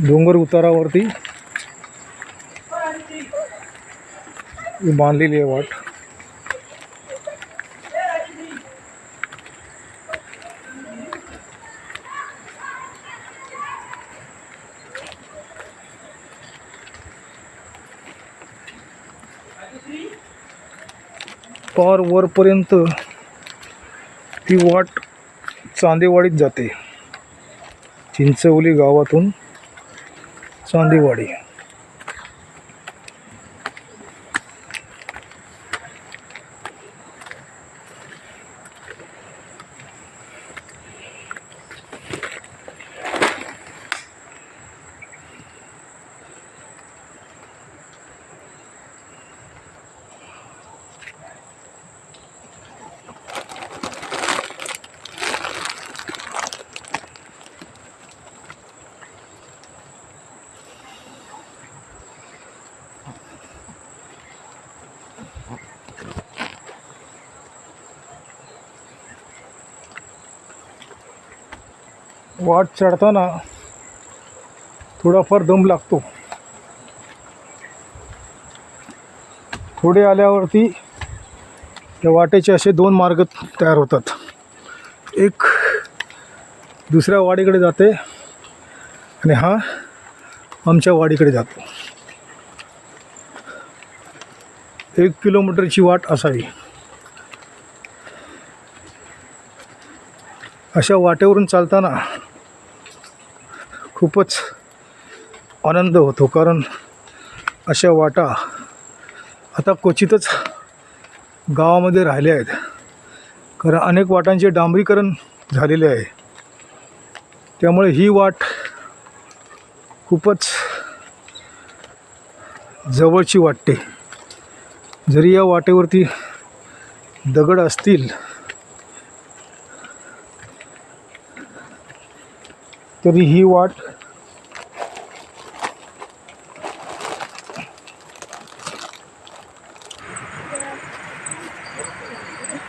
डोंगर उतारावरती बांधलेली आहे वाट. पार वरपर्यंत ती वाट चांदेवाडीत जाते. चिंचवली गावातून સોંદીવાડી वाट चढताना थोडाफार दम लागतो. थोडे आल्यावरती त्या वाटेचे असे दोन मार्ग तयार होतात. एक दुसऱ्या वाडीकडे जाते आणि हा आमच्या वाडीकडे जातो. एक किलोमीटरची वाट असावी. अशा वाटेवरून चालताना खूपच आनंद होतो कारण अशा वाटा आता क्वचितच गावामध्ये राहिल्या आहेत. कारण अनेक वाटांचे डांबरीकरण झालेले आहे. त्यामुळे ही वाट खूपच जवळची वाटते. जरी या वाटेवरती दगड असतील तरी ही वाट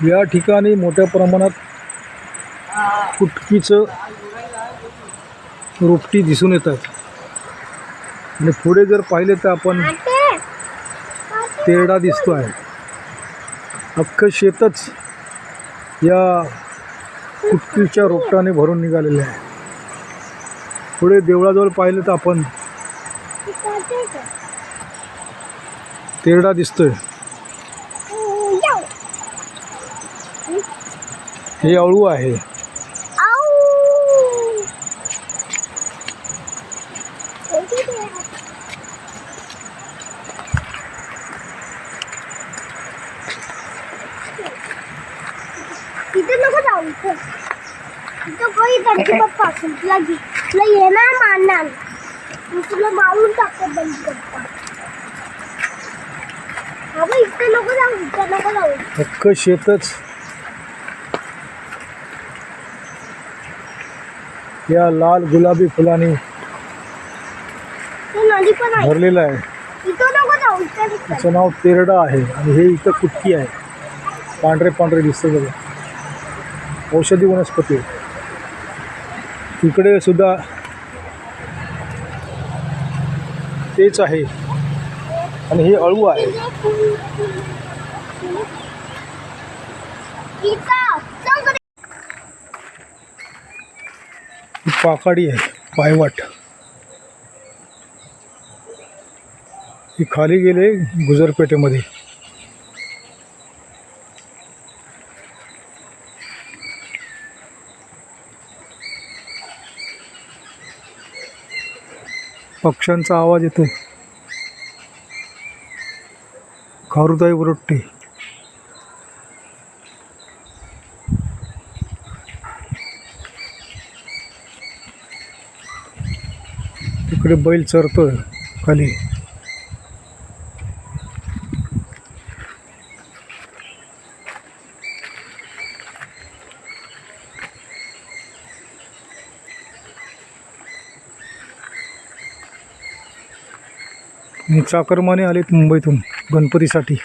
या ठिकाणी मोठ्या प्रमाणात फुटकीचं रोपटी दिसून येतात. आणि पुढे जर पाहिले तर आपण तेरडा दिसतो आहे अख्खं शेतच या फुटकीच्या रोपटाने भरून निघालेलं आहे. पुढे देवळाजवळ पाहिलं तर आपण तेरडा दिसतोय. हे अळू आहे. तिथे नको जाऊ तिथं काही त्यांची पप्पा असेल तुला घे. तुला येणार मारणार मी तुला मारून टाकतो बंद पप्पा अगं इथं नको जाऊ इथं नको जाऊ. अख्खं शेतच. या लाल गुलाबी फुलांनी ते नदी पण आहे. भरलेलं आहे. इथं नको जाऊ इथं इथं. त्याचं नाव तेरडा आहे आणि हे इथं कुटकी आहे. पांढरे पांढरे दिसतं बघा. औषधी वनस्पती आहे. इकडे सुद्धा तेच आहे. आणि हे अळू आहे. ही पाकाडी आहे पायवाट. ही खाली गेले गुजरपेठेमध्ये. पक्ष्यांचा आवाज येतो खारुताई बुरट्टी तिकडे बैल चरतोय खाली. चाकरमाने आलेत मुंबईतून गणपतीसाठी.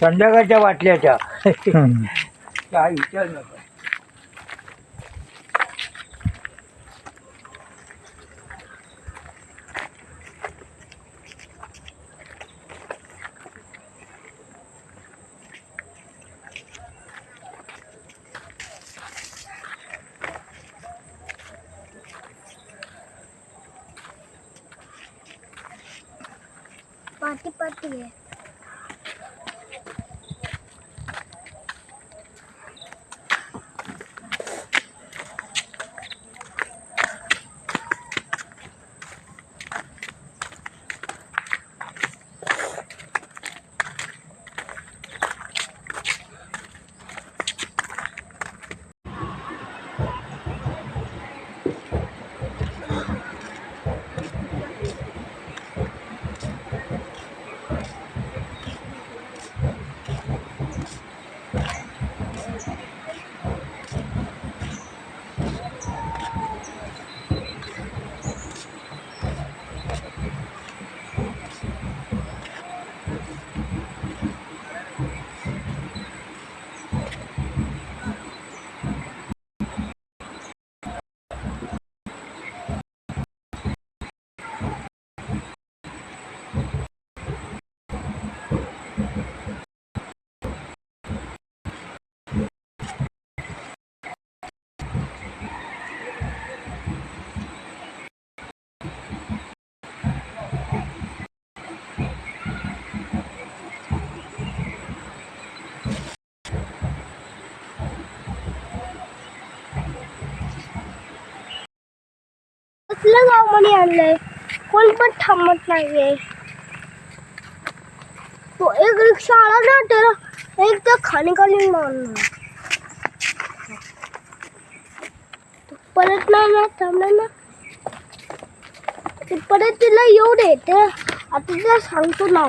संध्याकाळच्या वाटल्याच्या काय विचार नका. पाटी पाटी आहे कसलं आणलंय कोण पण थांबत नाहीये. तो एक रिक्षा आला ना तर एक तर खाली खाली मारणार परत नाही ना थांबला ना. परत तिला येऊ दे ते आता तिला सांगतो ना.